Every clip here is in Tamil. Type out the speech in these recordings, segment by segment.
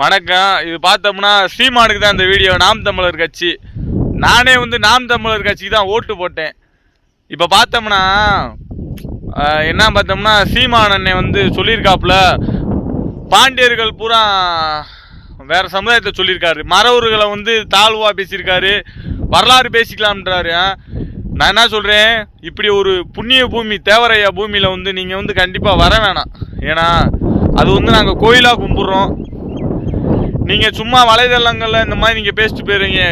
வணக்கம். இது பார்த்தோம்னா சீமானுக்கு தான் இந்த வீடியோ. நாம் தமிழர் கட்சி. நானே வந்து நாம் தமிழர் கட்சிக்கு தான் ஓட்டு போட்டேன். இப்போ பார்த்தோம்னா என்ன பார்த்தோம்னா சீமான் அண்ணன் வந்து சொல்லியிருக்காப்புல பாண்டியர்கள் பூரா வேற சமுதாயத்தை சொல்லியிருக்காரு. மறவர்களை வந்து தாழ்வா பேசியிருக்காரு. வரலாறு பேசிக்கலாம்ன்றாரு. நான் என்ன சொல்கிறேன் இப்படி ஒரு புண்ணிய பூமி தேவரையா பூமியில் வந்து நீங்கள் வந்து கண்டிப்பாக வர வேணாம். ஏன்னா அது வந்து நாங்கள் கோயிலாக கும்பிட்றோம். நீங்கள் சும்மா வலைதளங்களில் இந்த மாதிரி நீங்கள் பேசிட்டு போயிருங்க.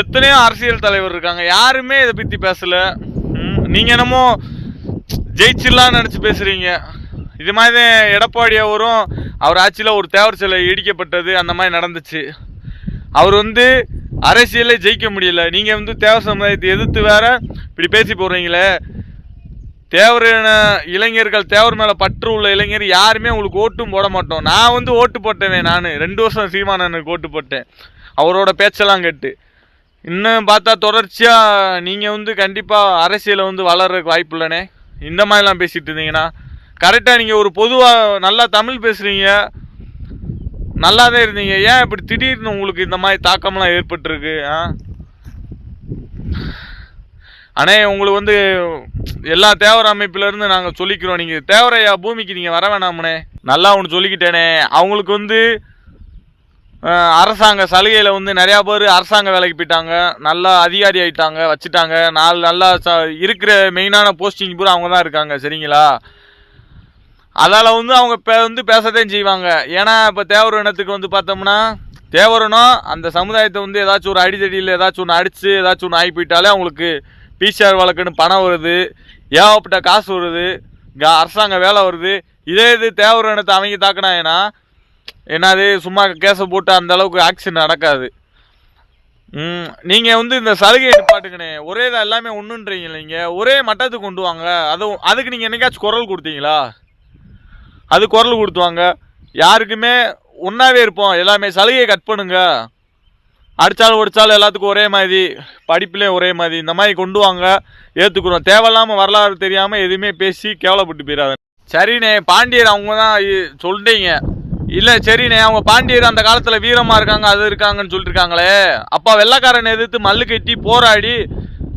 எத்தனையோ அரசியல் தலைவர் இருக்காங்க. யாருமே இதை பற்றி பேசலை. ம், என்னமோ ஜெயிச்சிடலாம்னு நினச்சி பேசுகிறீங்க இது மாதிரி தான் எடப்பாடி அவரும் அவர் ஆட்சியில் ஒரு தேவர் சிலை இடிக்கப்பட்டது அந்த மாதிரி நடந்துச்சு. அவர் வந்து அரசியலே ஜெயிக்க முடியல. நீங்கள் வந்து தேவர் சமுதாயத்தை எதிர்த்து வேற இப்படி பேசி போடுறீங்களே தேவர் இளைஞர்கள் தேவர் மேலே பற்று உள்ள இளைஞர் யாருமே உங்களுக்கு ஓட்டும் போட மாட்டோம். நான் வந்து ஓட்டு போட்டவேன் நான். ரெண்டு வருஷம் சீமானனுக்கு ஓட்டு போட்டேன். அவரோட பேச்செல்லாம் கேட்டு. இன்னும் பார்த்தா தொடர்ச்சியாக நீங்கள் வந்து கண்டிப்பாக அரசியலில் வந்து வளர்றதுக்கு வாய்ப்பு இல்லைனே. இந்த மாதிரிலாம் பேசிகிட்டு இருந்தீங்கன்னா கரெக்டாக நீங்கள் ஒரு பொதுவாக நல்லா தமிழ் பேசுகிறீங்க நல்லா தான் இருந்தீங்க. ஏன் இப்படி திடீர்னு உங்களுக்கு இந்த மாதிரி தாக்கம்லாம் ஏற்பட்டிருக்கு ஆ? அண்ணே உங்களுக்கு வந்து எல்லா தேவர அமைப்புல நாங்கள் சொல்லிக்கிறோம். நீங்கள் தேவரையா பூமிக்கு நீங்கள் வர வேணாம்னே. நல்லா ஒன்று சொல்லிக்கிட்டேனே. அவங்களுக்கு வந்து அரசாங்க சலுகையில் வந்து நிறையா பேர் அரசாங்க வேலைக்கு போயிட்டாங்க. நல்லா அதிகாரி ஆகிட்டாங்க வச்சுட்டாங்க. நாலு நல்லா ச- இருக்கிற மெயினான போஸ்டிங் பூரா அவங்க தான் இருக்காங்க. சரிங்களா? அதால் வந்து அவங்க பே வந்து பேசத்தையும் செய்வாங்க. ஏன்னா இப்போ தேவர் இனத்துக்கு வந்து பார்த்தோம்னா தேவரனும் அந்த சமுதாயத்தை வந்து ஏதாச்சும் ஒரு அடிதடியில் ஏதாச்சும் ஒன்று அடித்து ஏதாச்சும் ஒன்று ஆகி போயிட்டாலே அவங்களுக்கு பிசிஆர் வழக்குன்னு பணம் வருது ஏகப்பட்ட காசு வருது இங்கே அரசாங்க வேலை வருது. இதே இது தேவர் இனத்தை அவங்க தாக்குனாங்கன்னா என்னது சும்மா கேஸை போட்டு அந்த அளவுக்கு ஆக்ஷன் நடக்காது. நீங்கள் வந்து இந்த சலுகை நிப்பாட்டுங்கண்ணே ஒரே தான் எல்லாமே ஒன்றுன்றீங்க இல்லைங்க ஒரே மட்டத்துக்கு கொண்டு வாங்க. அது அதுக்கு நீங்கள் என்னைக்காச்சும் குரல் கொடுத்தீங்களா? அது குரல் கொடுத்துவாங்க யாருக்குமே ஒன்றாவே இருப்போம். எல்லாமே சலுகையை கட் பண்ணுங்கள் அடித்தாலும் ஒடிச்சாலும் எல்லாத்துக்கும் ஒரே மாதிரி படிப்புலேயும் ஒரே மாதிரி இந்த மாதிரி கொண்டு வாங்க ஏற்றுக்குறோம் தேவையில்லாமல் வரலாறு தெரியாமல் எதுவுமே பேசி கேவலப்பட்டு போயிடாது சரிண்ணே பாண்டியர் அவங்க தான் சொல்லிட்டீங்க இல்லை சரிண்ணே அவங்க பாண்டியர் அந்த காலத்தில் வீரமாக இருக்காங்க அது இருக்காங்கன்னு சொல்லியிருக்காங்களே அப்பா வெள்ளைக்காரன் எதிர்த்து மல்லு கட்டி போராடி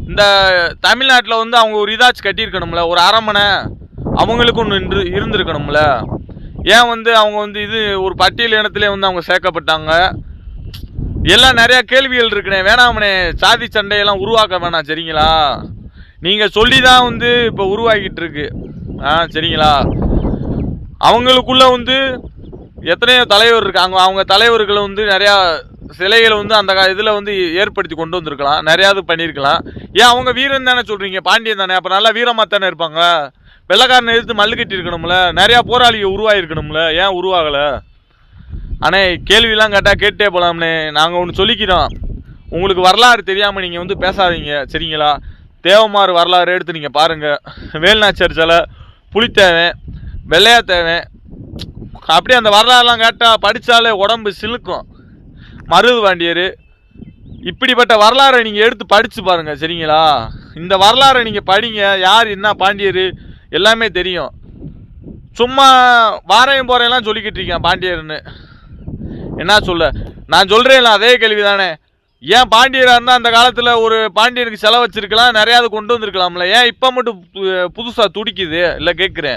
இந்த தமிழ்நாட்டில் வந்து அவங்க ஒரு இதாச்சும் கட்டியிருக்கணும்ல ஒரு அரமனை அவங்களுக்கும் ஒன்று இருந்து இருந்திருக்கணும்ல. ஏன் வந்து அவங்க வந்து இது ஒரு பட்டியல் இனத்துலேயே வந்து அவங்க சேர்க்கப்பட்டாங்க? எல்லாம் நிறைய கேள்விகள் இருக்குண்ணே. வேணாமண்ணே. சாதி சண்டையெல்லாம் உருவாக்க வேணாம் சரிங்களா? நீங்கள் சொல்லி தான் வந்து இப்போ உருவாக்கிட்டு இருக்கு ஆ சரிங்களா? அவங்களுக்குள்ள வந்து எத்தனையோ தலைவர் இருக்காங்க அவங்க தலைவர்களை வந்து நிறையா சிலைகளை வந்து அந்த இதில் வந்து ஏற்படுத்தி கொண்டு வந்திருக்கலாம். நிறையாவது பண்ணியிருக்கலாம் ஏன் அவங்க வீரன் தானே சொல்கிறீங்க பாண்டியன் தானே. அப்போ நல்லா வீரமாக தானே இருப்பாங்க? வெள்ளக்காரனை எதிர்த்து மல்லு கட்டி இருக்கணும்ல நிறையா போராளிகள் உருவாகிருக்கணும்ல ஏன் உருவாகலை? அண்ணே கேள்விலாம் கேட்டால் கேட்டே போகலாம்ண்ணே நாங்கள் ஒன்று சொல்லிக்கிறோம். உங்களுக்கு வரலாறு தெரியாமல் நீங்கள் வந்து பேசாதீங்க சரிங்களா? தேவமாறு வரலாறு எடுத்து நீங்கள் பாருங்கள் வேலுநாச்சியார் சிலை புலித்தேவன் வெள்ளையா தேவன் அப்படியே அந்த வரலாறுலாம் கேட்டால் படித்தாலே உடம்பு சிலுக்கும். மருது பாண்டியர் இப்படிப்பட்ட வரலாறை நீங்கள் எடுத்து படித்து பாருங்கள் சரிங்களா? இந்த வரலாறை நீங்கள் படிங்க யார் என்ன பாண்டியர் எல்லாமே தெரியும். சும்மா வாரையும் போறையெல்லாம் சொல்லிக்கிட்டு இருக்கேன் பாண்டியர்னு. என்ன சொல்ல நான் சொல்கிறேன் அதே கேள்வி தானே ஏன் பாண்டியராக இருந்தால் அந்த காலத்தில் ஒரு பாண்டியனுக்கு செலவச்சிருக்கலாம் நிறையா நிறையாவது கொண்டு வந்திருக்கலாம்ல? ஏன் இப்போ மட்டும் புதுசாக துடிக்குது? இல்லை கேட்குறேன்